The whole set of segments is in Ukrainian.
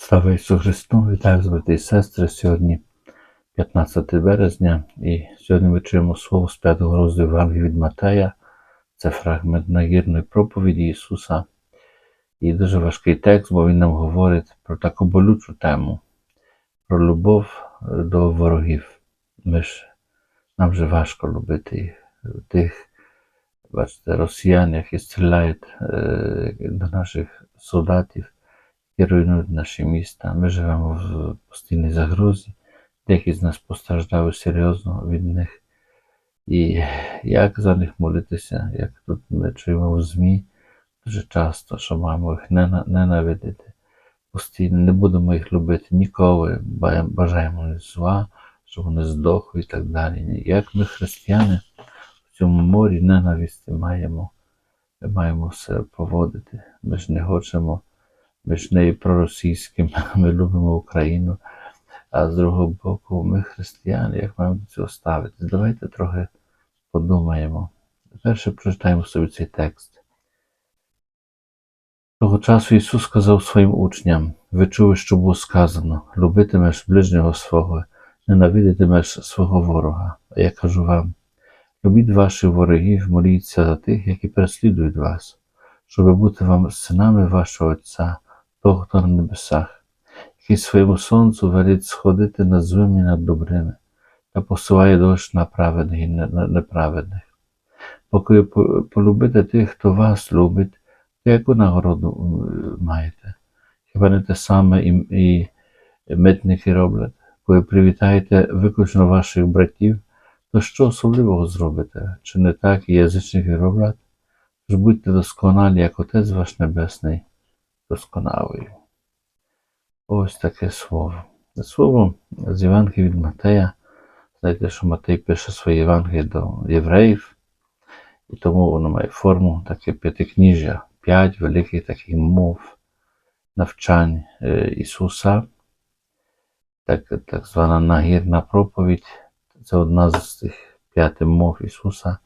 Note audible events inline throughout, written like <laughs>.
Слава Ісусу Христу! Вітаю брати і сестри. Сьогодні 15 березня, і сьогодні ми чуємо слово з 5 розділу Євангелія від Матея. Це фрагмент нагірної проповіді Ісуса. І дуже важкий текст, бо Він нам говорить про таку болючу тему, про любов до ворогів. Ми ж, нам же важко любити тих, бачите, росіян, які стріляють е, до наших солдатів які руйнують наші міста. Ми живемо в постійній загрозі. Деякі з нас постраждали серйозно від них. І як за них молитися, як тут ми чуємо в ЗМІ дуже часто, що маємо їх ненавидити. Постійно не будемо їх любити ніколи, бажаємо їм зла, щоб вони здохли і так далі. Як ми, християни, в цьому морі ненависті маємо, маємо все поводити. Ми ж не хочемо ми ж не проросійським, <laughs> ми любимо Україну, а з другого боку, ми християни, як маємо до цього ставитись. Давайте трохи подумаємо. Перше прочитаємо собі цей текст. Того часу Ісус сказав своїм учням: ви чули, що було сказано: любитимеш ближнього свого, ненавидитимеш свого ворога. А я кажу вам: любіть ваших ворогів, моліться за тих, які переслідують вас, щоб бути вам синами вашого Отця того, хто на небесах, який своєму сонцю велить сходити над злими і над добрими, та посилає дощ на праведних і неправедних. Поки полюбите тих, хто вас любить, то яку нагороду маєте? Хіба не те саме і, і митники роблять? Коли привітаєте виключно ваших братів, то що особливого зробите? Чи не так і язичники роблять? Тож будьте досконалі, як Отець ваш Небесний досконалою. Ось таке слово. Слово з Євангелія від Матея. Знаєте, що Матей пише своє Євангеліє до євреїв, і тому воно має форму таке п'ятикніжжя, п'ять великих таких мов навчань Ісуса. Так, так звана нагірна проповідь. Це одна з цих п'яти мов Ісуса.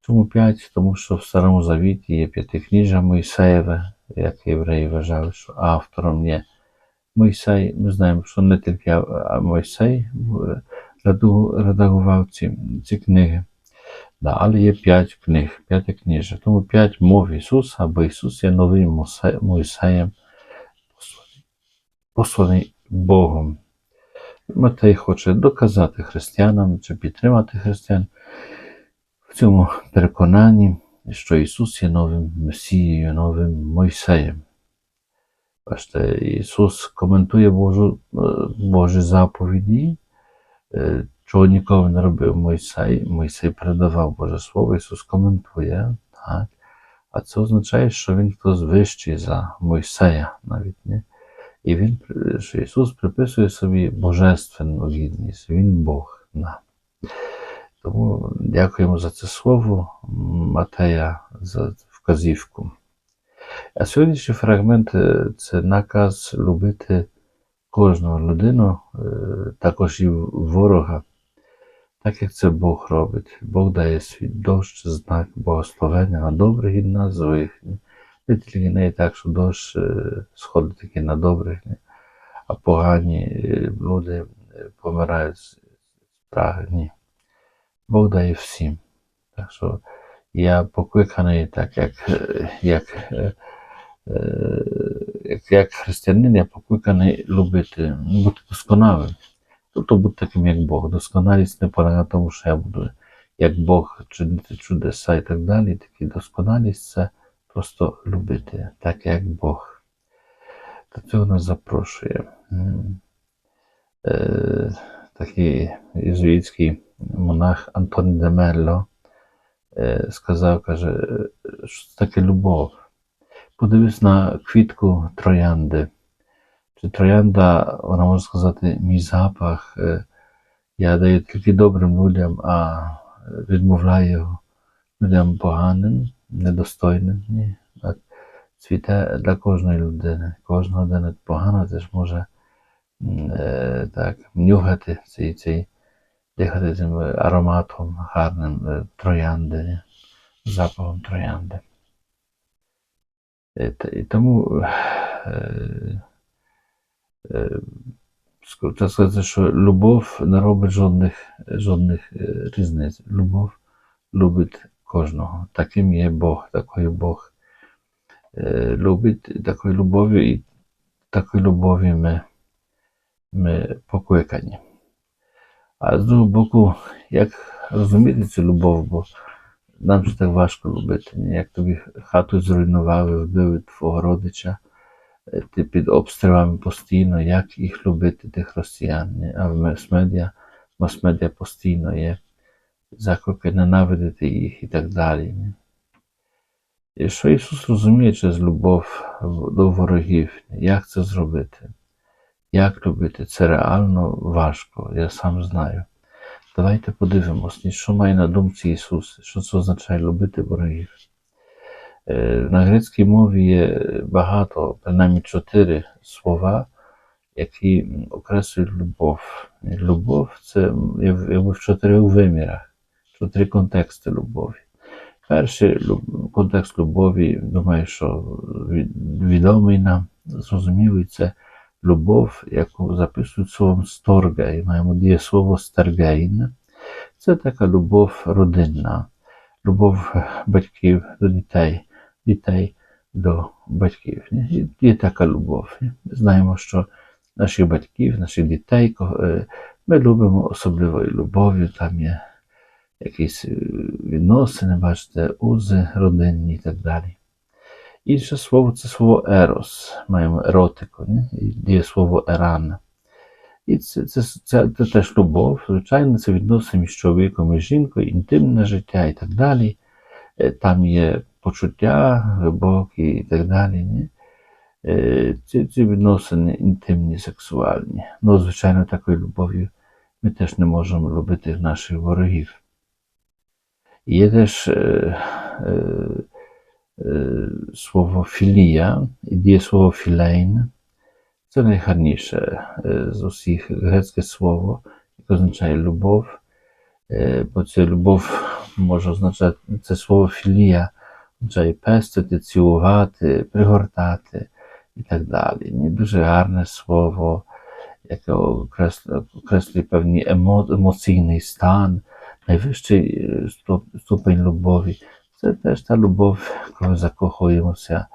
Чому п'ять? Тому що в Старому Завіті є п'ятикніжжя Моїсеєве, як євреї вважали, що автором є Мойсей. Ми знаємо, що не тільки Мойсей редагував ці ці книги, да, але є п'ять книг, п'яти книжок. Тому п'ять мов Ісуса, або Ісус є новим Мойсеєм, посланий Богом. Матей хоче доказати християнам чи підтримати християн в цьому переконанні що Ісус є новим Месією, новим Мойсеєм. Бачите, Ісус коментує Божу, Божі заповіді, чого ніколи не робив Мойсей. Мойсей передавав Боже Слово, Ісус коментує. так. А це означає, що Він хтось вищий за Мойсея навіть. не? І він, що Ісус приписує собі божественну гідність, Він Бог нам. Тому дякуємо за це слово Матея за вказівку. А сьогоднішній фрагмент це наказ любити кожного людину, також і ворога, так як це Бог робить. Бог дає свій дощ, знак благословення на добрих і на злих. Не тільки не так, що дощ сходить тільки на добрих, а погані люди помирають з праги. Ні. Бог дає всім. Так що я покликаний, так як як, як, як християнин, я покликаний любити, бути досконалим. Тобто бути таким, як Бог. Досконалість не полягає в тому, що я буду як Бог чинити чудеса і так далі. Такі досконалість це просто любити, так як Бог. До цього нас запрошує. Такий єзуїтський монах Антон Демелло сказав, каже, що це таке любов. Подивись на квітку троянди. Чи троянда, вона може сказати, мій запах, я даю тільки добрим людям, а відмовляю людям поганим, недостойним. Ні. Цвіте для кожної людини. Кожна людина погана теж може так, нюхати цей цей дихати цим ароматом гарним троянди, запахом троянди. І тому Е, Так сказати, що любов не робить жодних, жодних е, різниць. Любов любить кожного. Таким є Бог, такий Бог е, любить такою любов'ю і такою любов'ю ми, ми покликані. А з другого боку, як розуміти цю любов, бо нам же так важко любити. Як тобі хату зруйнували, вбили твого родича, е, ти під обстрілами постійно, як їх любити, тих росіян. А в мас-медіа, мас-медіа постійно є заклики ненавидити їх і так далі. І що Ісус розуміє через любов до ворогів, як це зробити? Як любити? Це реально важко, я сам знаю. Давайте подивимось, що має на думці Ісус, що це означає любити ворогів. Е, На грецькій мові є багато, принаймні чотири слова, які окреслюють любов. Любов це якби в чотирьох вимірах, чотири контексти любові. Перший контекст любові, думаю, що відомий нам, зрозумілий, це любов, яку записують словом сторгей. Маємо дієслово стергейн. Це така любов родинна, любов батьків до дітей, дітей до батьків. Є така любов. Ми знаємо, що наших батьків, наших дітей е, ми любимо особливою любов'ю, там є якісь е, відносини, бачите, узи родинні і так далі. Інше слово це слово ерос. Маємо еротику, є слово еран. І це, це, це, це теж любов, звичайно, це відносини між чоловіком і жінкою, інтимне життя і так далі. Е, Там є почуття глибокі і так далі. Ні? Е, Ці, ці відносини інтимні, сексуальні. Ну, звичайно, такою любов'ю ми теж не можемо любити наших ворогів. Є теж е, е, е, слово філія, і дієслово філейн. Це найгарніше е, з усіх грецьке слово, яке означає любов. Е, Бо це любов може означати це слово філія, означає пестити, цілувати, пригортати і так далі. Ні, Дуже гарне слово, яке окреслює, окреслює певний емо, емоційний стан, найвищий е, стоп- ступень любові. Це теж та любов, коли закохуємося,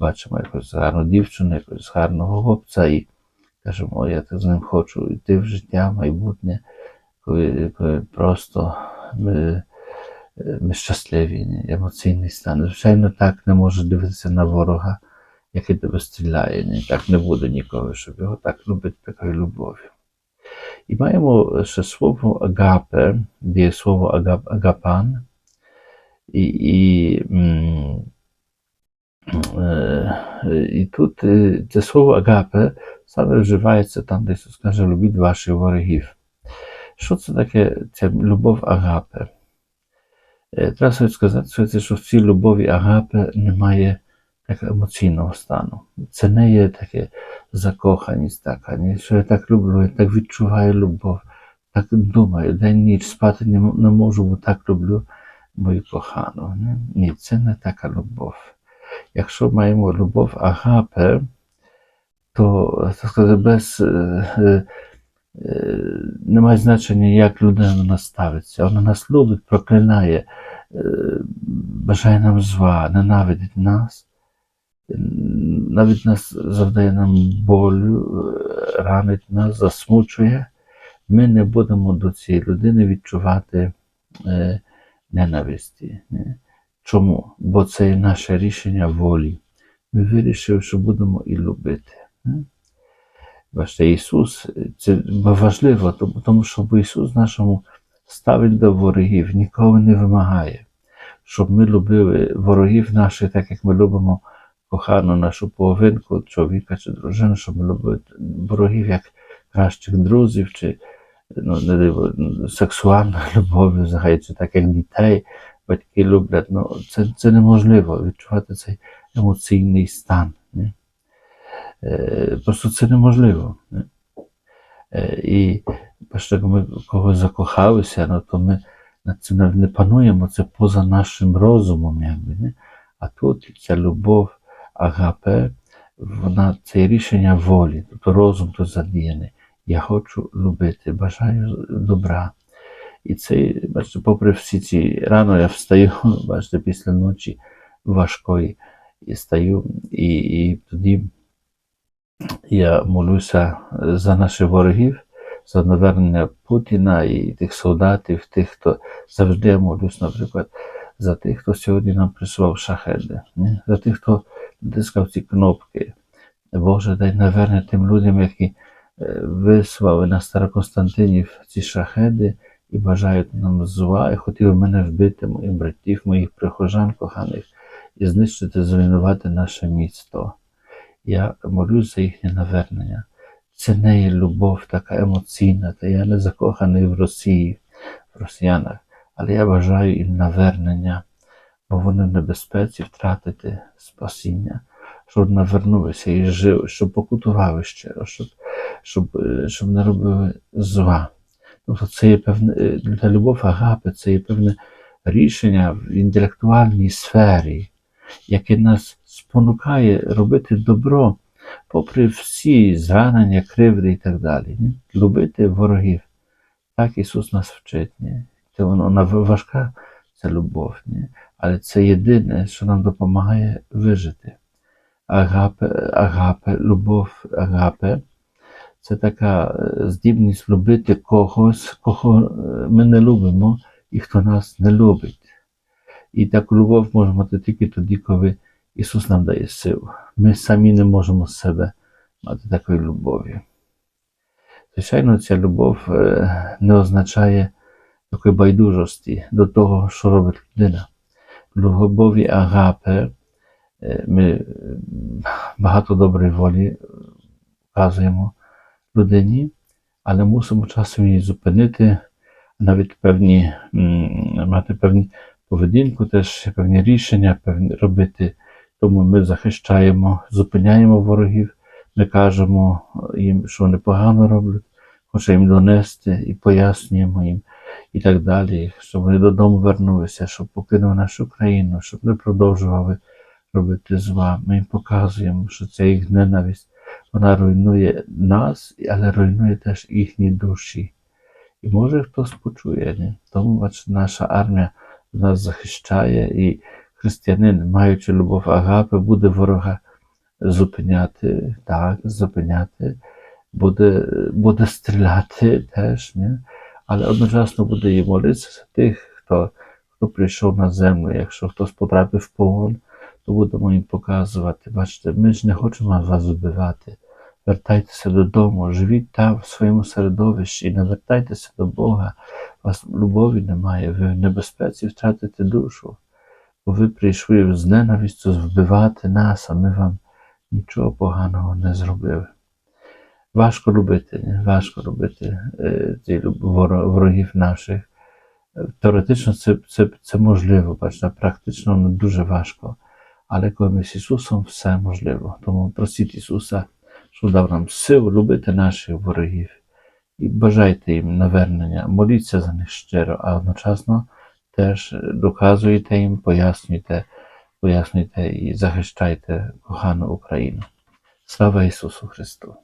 бачимо якусь гарну дівчину, якогось гарного хлопця і кажемо, я так з ним хочу йти в життя, майбутнє, коли, коли просто ми, ми щасливі, емоційний стан. Звичайно, так не може дивитися на ворога, який тебе стріляє. Так не буде ніколи, щоб його так любити такою любов'ю. І маємо ще слово агапе, де слово агап, агапан. І, і, м, е, і тут е, це слово агапе саме вживається там, де Ісус каже, любіть ваших ворогів. Що це таке ця любов агапе? Е, Треба собі сказати, що в цій любові агапе немає такого емоційного стану. Це не є таке закоханість така, ні, що я так люблю, я так відчуваю любов, так думаю, день ніч спати не, м- не можу, бо так люблю мою кохану. Ні, ні це не така любов. Якщо маємо любов агапе, то так сказати, без е, е, е, немає значення, як людина ставиться. Вона нас любить, проклинає, е, бажає нам зла, ненавидить нас, навіть нас завдає нам болю, е, ранить нас, засмучує. Ми не будемо до цієї людини відчувати е, ненависті. Чому? Бо це наше рішення волі. Ми вирішили, що будемо і любити. Бачите, Ісус, це важливо, тому- що Ісус нашому ставить до ворогів, ніколи не вимагає, щоб ми любили ворогів наших, так як ми любимо кохану нашу половинку, чоловіка чи дружину, щоб ми любили ворогів як кращих друзів, чи ну, не диво, сексуальна <laughs> любов, взагалі, чи так як дітей, батьки люблять. Ну, це, це неможливо відчувати цей емоційний стан. Ні? Е, Просто це неможливо. ні? Е, І бачите, як ми когось закохалися, ну, то ми над цим не пануємо, це поза нашим розумом, якби, не? А тут ця любов агапе, вона це рішення волі, тобто розум тут задіяний. Я хочу любити, бажаю добра. І це, бачите, попри всі ці рано я встаю, <laughs> бачите, після ночі важкої і стаю, і, і тоді я молюся за наших ворогів, за навернення Путіна і тих солдатів, тих, хто завжди я молюсь, наприклад, за тих, хто сьогодні нам присував шахеди, за тих, хто тискав ці кнопки. Боже, дай навернення тим людям, які вислали на Староконстантинів ці шахеди і бажають нам зла, і хотіли мене вбити, моїх братів, моїх прихожан коханих, і знищити, зруйнувати наше місто. Я молюсь за їхнє навернення. Це не є любов така емоційна, та я не закоханий в Росії, в росіянах, але я бажаю їм навернення, бо вони в небезпеці втратити спасіння, щоб навернулися і жили, щоб покутували щиро, щоб, щоб, е, щоб не робили зла. Тобто це є певне е, для любов агапи, це є певне рішення в інтелектуальній сфері, яке нас спонукає робити добро, попри всі зранення, кривди і так далі. Ні? Любити ворогів. Так Ісус нас вчить. Ні? Це вона важка, це любов, ні? але це єдине, що нам допомагає вижити. Агапе, агапе, любов, агапе це така е, здібність любити когось, кого е, ми не любимо і хто нас не любить. І таку любов можемо мати тільки тоді, коли Ісус нам дає силу. Ми самі не можемо з себе мати такої любові. Звичайно, ця любов е, не означає такої байдужості до того, що робить людина. В любові агапе ми багато доброї волі вказуємо людині, але мусимо часом її зупинити, навіть певні, мати певні поведінку, теж певні рішення певні робити. Тому ми захищаємо, зупиняємо ворогів, ми кажемо їм, що вони погано роблять, хочемо їм донести і пояснюємо їм і так далі, щоб вони додому вернулися, щоб покинули нашу країну, щоб не продовжували робити зла. Ми їм показуємо, що це їх ненависть, вона руйнує нас, але руйнує теж їхні душі. І може хтось почує, не? тому бачите, наша армія нас захищає, і християнин, маючи любов агапи, буде ворога зупиняти, так, зупиняти, буде, буде стріляти теж, не? але одночасно буде і молитися за тих, хто, хто прийшов на землю. Якщо хтось потрапив в полон, будемо їм показувати. Бачите, ми ж не хочемо вас вбивати. Вертайтеся додому, живіть там в своєму середовищі не вертайтеся до Бога. У вас любові немає, ви в небезпеці втратите душу, бо ви прийшли з ненавистю вбивати нас, а ми вам нічого поганого не зробили. Важко любити, ні? важко любити е, ворогів наших. Теоретично це, це, це можливо, бачите, практично воно дуже важко. Але коли ми з Ісусом, все можливо. Тому просіть Ісуса, щоб дав нам силу любити наших ворогів і бажайте їм навернення, моліться за них щиро, а одночасно теж доказуйте їм, пояснюйте, пояснюйте і захищайте кохану Україну. Слава Ісусу Христу!